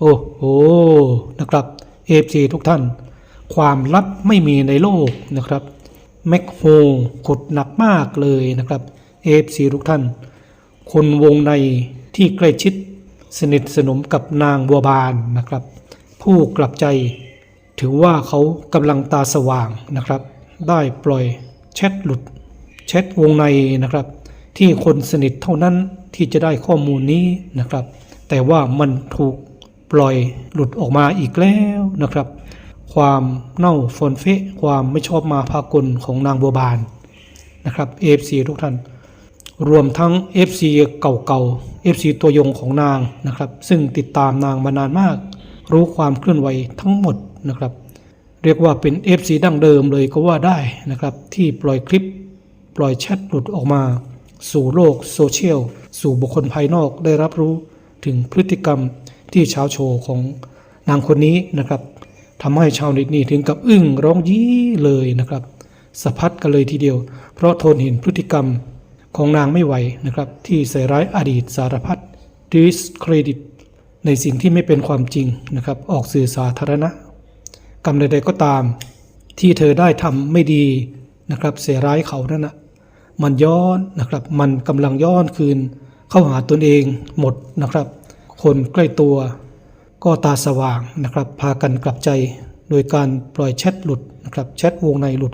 โอ้โหนะครับเอฟซีทุกท่าน ความลับไม่มีในโลกนะครับแม็กโฮขุดหนักมากเลยนะครับเอฟซีทุกท่าน คนวงในที่ใกล้ชิดสนิทสนมกับนางบัวบานนะครับ ผู้กลับใจ ถือว่าเขากำลังตาสว่างนะครับ ได้ปล่อยแชทหลุดแชทวงในนะครับ ที่คนสนิทเท่านั้นที่จะได้ข้อมูลนี้นะครับ แต่ว่ามันถูก ปล่อยหลุดออกมาอีกแล้วนะครับ ความเน่าฟอนเฟะความไม่ชอบมาพากลของนางบัวบานนะครับ AFC ทุกท่าน รวมทั้ง FC เก่าๆ FC ตัวยงของนางนะครับ ซึ่งติดตามนางมานานมาก รู้ความเคลื่อนไหวทั้งหมดนะครับ เรียกว่าเป็น FC ดั้งเดิมเลยก็ว่าได้นะครับ ที่ปล่อยคลิป ปล่อยแชทหลุดออกมา สู่โลกโซเชียล สู่บุคคลภายนอกได้รับรู้ถึงพฤติกรรม ที่เช้าโชว์ของนางคนนี้นะครับทำให้ชาวเน็ตนี่ถึงกับอึ้งร้องยี้เลยนะครับสะพัดกันเลยทีเดียว เพราะทนเห็นพฤติกรรมของนางไม่ไหวนะครับ ที่ใส่ร้ายอดีตสารพัดดิสเครดิตในสิ่งที่ไม่เป็นความจริงนะครับ ออกสื่อสาธารณะ กรรมใดๆก็ตาม ที่เธอได้ทำไม่ดีนะครับเสียร้ายเขานั่นนะมันย้อนนะครับ มันกำลังย้อนคืนเข้าหาตนเองหมดนะครับ คนใกล้ตัว ก็ตาสว่างนะครับ พากันกลับใจ โดยการปล่อยแชทหลุดนะครับแชทวงในหลุด